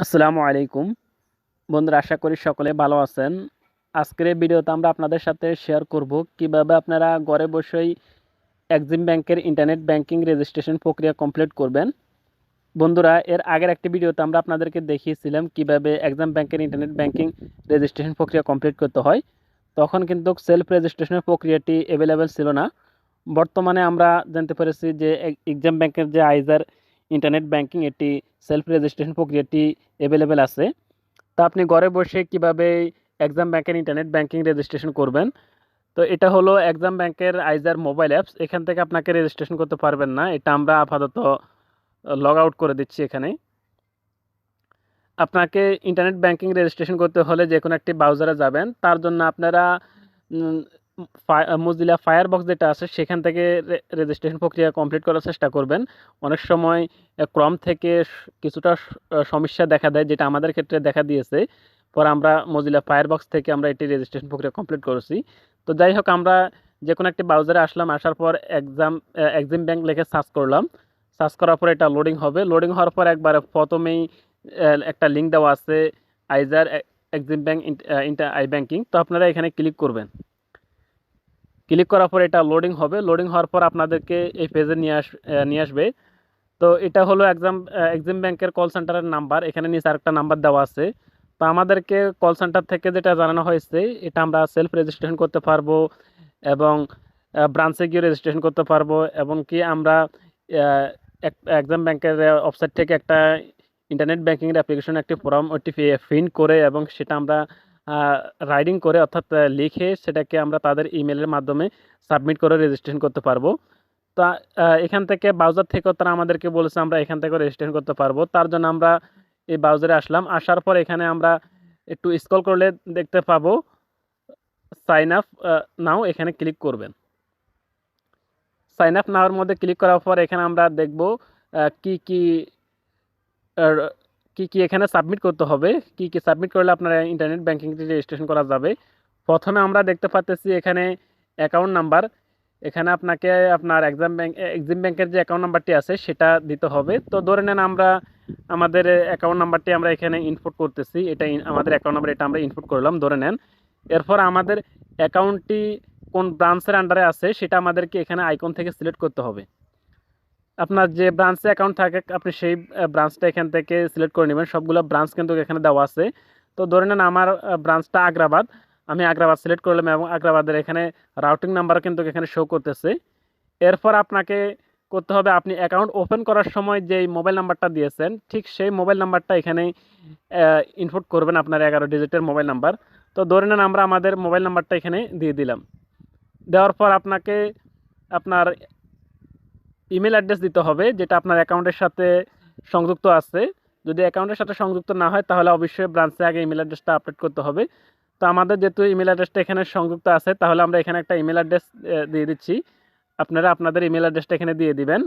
আসসালামু আলাইকুম। বন্ধুরা, আশা করি সকলে ভালো আছেন। আজকের এই ভিডিওতে আমরা আপনাদের সাথে শেয়ার করব কীভাবে আপনারা ঘরে বসেই এক্সিম ব্যাংকের ইন্টারনেট ব্যাংকিং রেজিস্ট্রেশন প্রক্রিয়া কমপ্লিট করবেন। বন্ধুরা, এর আগের একটি ভিডিওতে আমরা আপনাদেরকে দেখিয়েছিলাম কীভাবে এক্সাম ব্যাংকের ইন্টারনেট ব্যাংকিং রেজিস্ট্রেশন প্রক্রিয়া কমপ্লিট করতে হয়। তখন কিন্তু সেলফ রেজিস্ট্রেশনের প্রক্রিয়াটি অ্যাভেলেবেল ছিল না। বর্তমানে আমরা জানতে পেরেছি যে এক্সাম ব্যাংকের যে আইজার ইন্টারনেট ব্যাংকিং এটি সেলফ রেজিস্ট্রেশন প্রক্রিয়াটি অ্যাভেলেবেল আছে। তা আপনি ঘরে বসে কীভাবে এক্সাম ব্যাংকের ইন্টারনেট ব্যাংকিং রেজিস্ট্রেশন করবেন? তো এটা হলো এক্সাম ব্যাংকের আইজার মোবাইল অ্যাপস এখান থেকে আপনাকে রেজিস্ট্রেশন করতে পারবেন না। এটা আমরা আপাতত লগ আউট করে দিচ্ছি এখানে। আপনাকে ইন্টারনেট ব্যাংকিং রেজিস্ট্রেশন করতে হলে যে কোনো একটি ব্রাউজারে যাবেন। তার জন্য আপনারা মজিলা ফায়ারবক্স যেটা আছে, সেখান থেকে রেজিস্ট্রেশন প্রক্রিয়া কমপ্লিট করার চেষ্টা করবেন। অনেক সময় ক্রম থেকে কিছুটা সমস্যা দেখা দেয়, যেটা আমাদের ক্ষেত্রে দেখা দিয়েছে। পর আমরা মজিলা ফায়ারবক্স থেকে আমরা এটি রেজিস্ট্রেশন প্রক্রিয়া কমপ্লিট করেছি। তো যাই হোক, আমরা যে কোনো একটি ব্রাউজারে আসলাম, আসার পর এক্সাম এক্সিম ব্যাংক লিখে সার্চ করলাম। সার্চ করার পর এটা লোডিং হবে। লোডিং হওয়ার পর একবারে প্রথমেই একটা লিঙ্ক দেওয়া আছে আইজার Exim bank inter I banking তো আপনারা এখানে ক্লিক করবেন। ক্লিক করার পর এটা লোডিং হবে। লোডিং হওয়ার পর আপনাদেরকে এই পেজে নিয়ে আস নিয়ে আসবে। তো এটা হলো এক্সাম এক্সিম ব্যাংকের কল সেন্টারের নাম্বার এখানে নিচে আরেকটা নাম্বার দেওয়া আছে। তো আমাদেরকে কল সেন্টার থেকে যেটা জানানো হয়েছে, এটা আমরা সেলফ রেজিস্ট্রেশন করতে পারব এবং ব্রাঞ্চে গিয়ে রেজিস্ট্রেশন করতে পারব এবং কি আমরা এক্সাম ব্যাংকের ওয়েবসাইট থেকে একটা ইন্টারনেট ব্যাংকিংয়ের অ্যাপ্লিকেশন একটি ফর্ম ওটি প্রিন্ট করে এবং সেটা আমরা রাইডিং করে অর্থাৎ লিখে সেটাকে আমরা তাদের ইমেলের মাধ্যমে সাবমিট করে রেজিস্ট্রেশন করতে পারব। তা এখান থেকে ব্রাউজার থেকেও তারা আমাদেরকে বলেছে আমরা এখান থেকে রেজিস্ট্রেশন করতে পারব। তার জন্য আমরা এই ব্রাউজারে আসলাম। আসার পর এখানে আমরা একটু স্ক্রল করলে দেখতে পাবো। সাইন আপ নাও এখানে ক্লিক করবেন। সাইন আপ নাওয়ার মধ্যে ক্লিক করার পর এখানে আমরা দেখব কি কি কি কি এখানে সাবমিট করতে হবে, কি কি সাবমিট করলে আপনার ইন্টারনেট ব্যাঙ্কিংটি রেজিস্ট্রেশন করা যাবে। প্রথমে আমরা দেখতে পাচ্তেছি এখানে অ্যাকাউন্ট নাম্বার এখানে আপনাকে আপনার এক্সাম ব্যাংক এক্সিম ব্যাংকের যে অ্যাকাউন্ট নাম্বারটি আছে সেটা দিতে হবে। তো ধরে নেন আমরা, আমাদের অ্যাকাউন্ট নাম্বারটি আমরা এখানে ইনপুট করতেছি, এটা আমাদের অ্যাকাউন্ট নাম্বার এটা আমরা ইনপুট করলাম, ধরে নেন। এরপর আমাদের অ্যাকাউন্টটি কোন ব্রাঞ্চের আন্ডারে আছে সেটা আমাদেরকে এখানে আইকন থেকে সিলেক্ট করতে হবে। আপনার যে ব্রাঞ্চে অ্যাকাউন্ট থাকে, আপনি সেই ব্রাঞ্চটা এখান থেকে সিলেক্ট করে নেবেন। সবগুলো ব্রাঞ্চ কিন্তু এখানে দেওয়া আছে। তো ধরে নেন আমার ব্রাঞ্চটা আগ্রাবাদ। আমি আগ্রাবাদ সিলেক্ট করলাম এবং আগ্রাবাদের এখানে রাউটিং নাম্বার কিন্তু এখানে শো করতেছে। এরপর আপনাকে করতে হবে, আপনি অ্যাকাউন্ট ওপেন করার সময় যেই মোবাইল নাম্বারটা দিয়েছেন, ঠিক সেই মোবাইল নাম্বারটা এখানে ইনপুট করবেন আপনার এগারো ডিজিটের মোবাইল নাম্বার তো ধরে নেন আমরা আমাদের মোবাইল নাম্বারটা এখানে দিয়ে দিলাম। দেওয়ার পর আপনাকে আপনার ইমেল অ্যাড্রেস দিতে হবে, যেটা আপনার অ্যাকাউন্টের সাথে সংযুক্ত আছে। যদি অ্যাকাউন্টের সাথে সংযুক্ত না হয়, তাহলে অবশ্যই ব্রাঞ্চে আগে ইমেল অ্যাড্রেসটা আপডেট করতে হবে। তো আমাদের যেহেতু ইমেল অ্যাড্রেসটা এখানে সংযুক্ত আছে, তাহলে আমরা এখানে একটা ইমেল অ্যাড্রেস দিয়ে দিচ্ছি। আপনারা আপনাদের ইমেল অ্যাড্রেসটা এখানে দিয়ে দিবেন।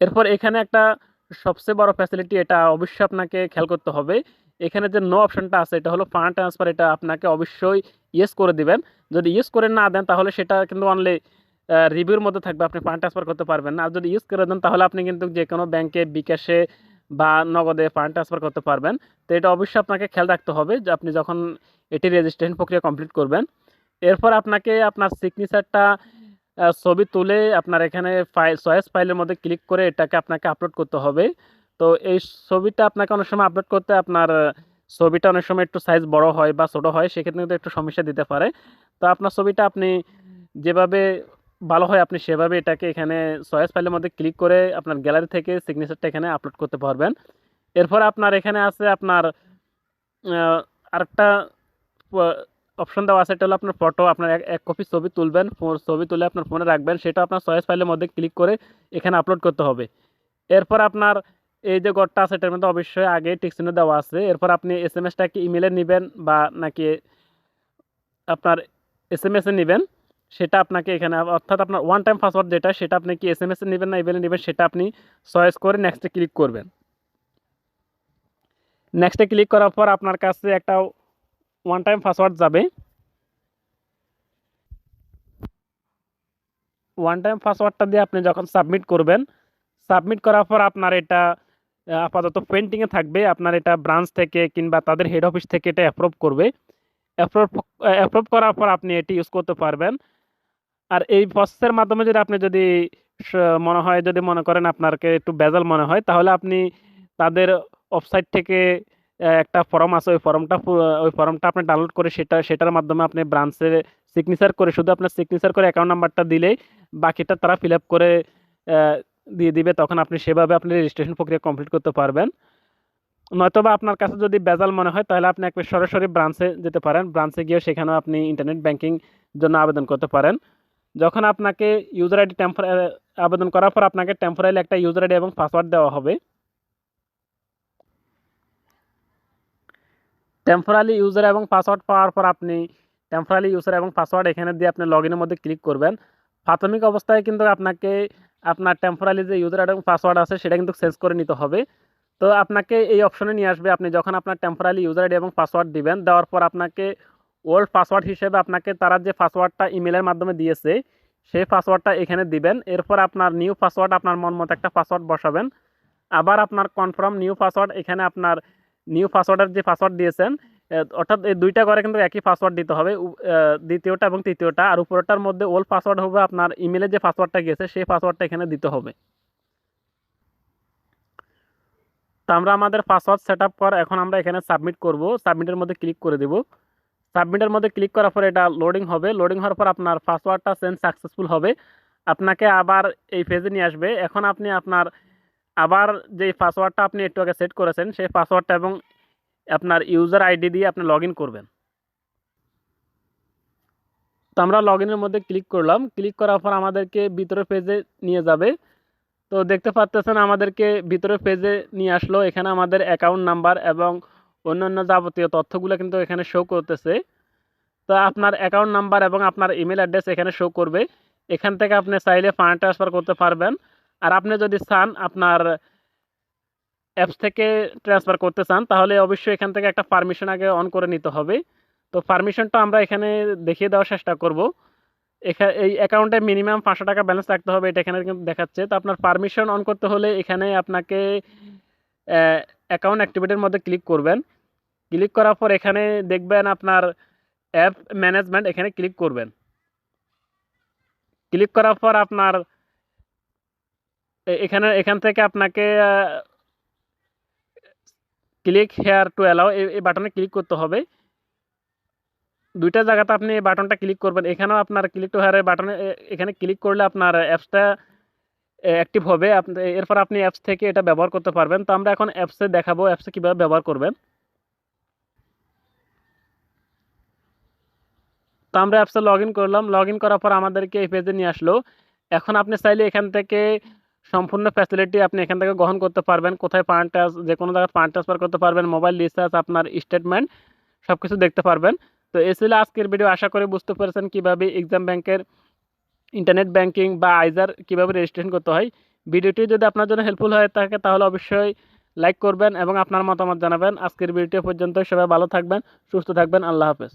এরপর এখানে একটা সবচেয়ে বড় ফ্যাসিলিটি এটা অবশ্যই আপনাকে খেয়াল করতে হবে। এখানে যে নো অপশনটা আছে, এটা হলো ফান্ড ট্রান্সফার এটা আপনাকে অবশ্যই ইয়েস করে দিবেন। যদি ইউজ করে না দেন, তাহলে সেটা কিন্তু অনলি রিভিউর মধ্যে থাকবে, আপনি ফান্ড ট্রান্সফার করতে পারবেন না। আর যদি ইউজ করে দেন, তাহলে আপনি কিন্তু যে কোনো ব্যাংকে বিকাশে বা নগদে ফান্ড ট্রান্সফার করতে পারবেন। তো এটা অবশ্যই আপনাকে খেয়াল রাখতে হবে যে আপনি যখন এটি রেজিস্ট্রেশন প্রক্রিয়া কমপ্লিট করবেন, এরপর আপনাকে আপনার সিগনেচারটা ছবি তুলে আপনার এখানে ফাইল চয়েস ফাইলের মধ্যে ক্লিক করে এটাকে আপনাকে আপলোড করতে হবে। তো এই ছবিটা আপনাকে অনেক সময় আপলোড করতে আপনার ছবিটা অনেক সময় একটু সাইজ বড় হয় বা ছোটো হয়, সেক্ষেত্রে কিন্তু একটু সমস্যা দিতে পারে। তো আপনার ছবিটা আপনি যেভাবে ভালো হয় আপনি সেভাবে এটাকে এখানে সয়েস ফাইলের মধ্যে ক্লিক করে আপনার গ্যালারি থেকে সিগনেচারটা এখানে আপলোড করতে পারবেন। এরপর আপনার এখানে আছে আপনার আরেকটা অপশন দেওয়া আছে, এটা হলো আপনার ফটো আপনার এক কপি ছবি তুলবেন ছবি তুলে আপনার ফোনে রাখবেন, সেটা আপনার সয়েস ফাইলের মধ্যে ক্লিক করে এখানে আপলোড করতে হবে। এরপর আপনার এই যে গড়টা আছে, এটার মধ্যে অবশ্যই আগে টিকসিনে দেওয়া আছে। এরপর আপনি এস এম এসটা কি ইমেলে নেবেন বা নাকি আপনার এস এম এসে নেবেন। সেটা আপনাকে এখানে অর্থাৎ আপনার ওয়ান টাইম পাসওয়ার্ড যেটা, সেটা আপনি কি এস এম এসে নেবেন না ইমেলে নেবেন, সেটা আপনি চয়েস করে নেক্সটে ক্লিক করবেন। নেক্সটে ক্লিক করার পর আপনার কাছে একটা ওয়ান টাইম পাসওয়ার্ড যাবে। ওয়ান টাইম পাসওয়ার্ডটা দিয়ে আপনি যখন সাবমিট করবেন সাবমিট করার পর আপনার এটা আপাতত পেন্টিংয়ে থাকবে। আপনার এটা ব্রাঞ্চ থেকে কিংবা তাদের হেড অফিস থেকে এটা অ্যাপ্রুভ করবে। অ্যাপ্রুভ অ্যাপ্রুভ করার পর আপনি এটি ইউজ করতে পারবেন। আর এই প্রসেসের মাধ্যমে যদি আপনি যদি মনে হয়, যদি মনে করেন আপনাকে একটু ভেজাল মনে হয়, তাহলে আপনি তাদের ওয়েবসাইট থেকে একটা ফর্ম আছে। ওই ফর্মটা ওই ফর্মটা আপনি ডাউনলোড করে সেটা, সেটার মাধ্যমে আপনি ব্রাঞ্চে সিগনেচার করে, শুধু আপনার সিগনেচার করে অ্যাকাউন্ট নাম্বারটা দিলেই বাকিটা তারা ফিল আপ করে দিয়ে দিবে। তখন আপনি সেভাবে আপনি রেজিস্ট্রেশন প্রক্রিয়া কমপ্লিট করতে পারবেন। নয়তোবা আপনার কাছে যদি বেজাল মনে হয়, তাহলে আপনি একবার সরাসরি ব্রাঞ্চে যেতে পারেন। ব্রাঞ্চে গিয়ে সেখানেও আপনি ইন্টারনেট ব্যাংকিং জন্য আবেদন করতে পারেন। যখন আপনাকে ইউজার আইডি টেম্পোরা আবেদন করার পর আপনাকে টেম্পোরারি একটা ইউজার আইডি এবং পাসওয়ার্ড দেওয়া হবে। টেম্পোরারি ইউজার এবং পাসওয়ার্ড পাওয়ার পর আপনি টেম্পোরারি ইউজার এবং পাসওয়ার্ড এখানে দিয়ে আপনি লগ মধ্যে ক্লিক করবেন। প্রাথমিক অবস্থায় কিন্তু আপনাকে আপনার টেম্পোরারি যে ইউজার এবং পাসওয়ার্ড আছে সেটা কিন্তু চেঞ্জ করে নিতে হবে। তো আপনাকে এই অপশনে নিয়ে আসবে, আপনি যখন আপনার টেম্পোরারি ইউজার আইডি এবং পাসওয়ার্ড দিবেন, দেওয়ার পর আপনাকে ওল্ড পাসওয়ার্ড হিসেবে আপনাকে তারা যে পাসওয়ার্ডটা ইমেলের মাধ্যমে দিয়েছে, সেই পাসওয়ার্ডটা এখানে দিবেন। এরপর আপনার নিউ পাসওয়ার্ড আপনার মন মতো একটা পাসওয়ার্ড বসাবেন। আবার আপনার কনফার্ম নিউ পাসওয়ার্ড এখানে আপনার নিউ পাসওয়ার্ডের যে পাসওয়ার্ড দিয়েছেন অর্থাৎ এই দুইটা করে কিন্তু একই পাসওয়ার্ড দিতে হবে। দ্বিতীয়টা এবং তৃতীয়টা। আর উপরটার মধ্যে ওল্ড পাসওয়ার্ড হবে, আপনার ইমেলে যে পাসওয়ার্ডটা গিয়েছে, সেই পাসওয়ার্ডটা এখানে দিতে হবে। তো আমরা আমাদের পাসওয়ার্ড সেট আপ কর, এখন আমরা এখানে সাবমিট করব। সাবমিটের মধ্যে ক্লিক করে দেব। সাবমিটের মধ্যে ক্লিক করার পর এটা লোডিং হবে। লোডিং হওয়ার পর আপনার পাসওয়ার্ডটা চেঞ্জ সাকসেসফুল হবে। আপনাকে আবার এই পেজে নিয়ে আসবে। এখন আপনি আপনার আবার যে পাসওয়ার্ডটা আপনি একটু আগে সেট করেছেন, সেই পাসওয়ার্ডটা এবং আপনার ইউজার আইডি দিয়ে আপনি লগ করবেন। তো আমরা লগ ইনের মধ্যে ক্লিক করলাম। ক্লিক করার পর আমাদেরকে ভিতরে পেজে নিয়ে যাবে। তো দেখতে পাচ্তেছেন আমাদেরকে ভিতরে পেজে নিয়ে আসলো। এখানে আমাদের অ্যাকাউন্ট নাম্বার এবং অন্যান্য যাবতীয় তথ্যগুলো কিন্তু এখানে শো করতেছে। তো আপনার অ্যাকাউন্ট নাম্বার এবং আপনার ইমেল অ্যাড্রেস এখানে শো করবে। এখান থেকে আপনি চাইলে ফান্ড ট্রান্সফার করতে পারবেন। আর আপনি যদি চান আপনার অ্যাপস থেকে ট্রান্সফার করতে চান, তাহলে অবশ্যই এখান থেকে একটা পারমিশন আগে অন করে নিতে হবে। তো পারমিশনটা আমরা এখানে দেখিয়ে দেওয়ার চেষ্টা করব। এখানে এই অ্যাকাউন্টে মিনিমাম পাঁচশো টাকা ব্যালেন্স রাখতে হবে, এটা এখানে কিন্তু দেখাচ্ছে। তো আপনার পারমিশন অন করতে হলে এখানে আপনাকে অ্যাকাউন্ট অ্যাক্টিভিটির মধ্যে ক্লিক করবেন। ক্লিক করার পর এখানে দেখবেন আপনার অ্যাপ ম্যানেজমেন্ট এখানে ক্লিক করবেন। ক্লিক করার পর আপনার এখানে, এখান থেকে আপনাকে ক্লিক হেয়ার টু অ্যালাউ এই বাটনে ক্লিক করতে হবে। দুইটা জায়গাতে আপনি এই বাটনটা ক্লিক করবেন। এখানেও আপনার ক্লিক টু হেয়ারের বাটনে এখানে ক্লিক করলে আপনার অ্যাপসটা অ্যাক্টিভ হবে। এরপর আপনি অ্যাপস থেকে এটা ব্যবহার করতে পারবেন। তো আমরা এখন অ্যাপসে দেখাবো অ্যাপসে কীভাবে ব্যবহার করবেন। তো আমরা অ্যাপসে লগ করলাম। লগ করার পর আমাদেরকে এই পেজে নিয়ে আসলো। এখন আপনি চাইলে এখান থেকে সম্পূর্ণ ফ্যাসিলিটি আপনি এখান থেকে গ্রহণ করতে পারবেন। কোথায় ফান্ড ট্রান্স যে কোনো জায়গায় ফান্ড ট্রান্সফার করতে পারবেন। মোবাইল রিচার্জ আপনার স্টেটমেন্ট সব কিছু দেখতে পারবেন। তো ছিল আজকের ভিডিও আশা করি বুঝতে পেরেছেন কীভাবে এক্সাম ব্যাংকের ইন্টারনেট ব্যাংকিং বা আইজার কীভাবে রেজিস্ট্রেশন করতে হয়, ভিডিওটি যদি আপনার জন্য হেল্পফুল হয়ে থাকে তাহলে অবশ্যই লাইক করবেন এবং আপনার মতামত জানাবেন। আজকের ভিডিওটি পর্যন্ত সবাই ভালো থাকবেন, সুস্থ থাকবেন, আল্লাহ হাফেজ।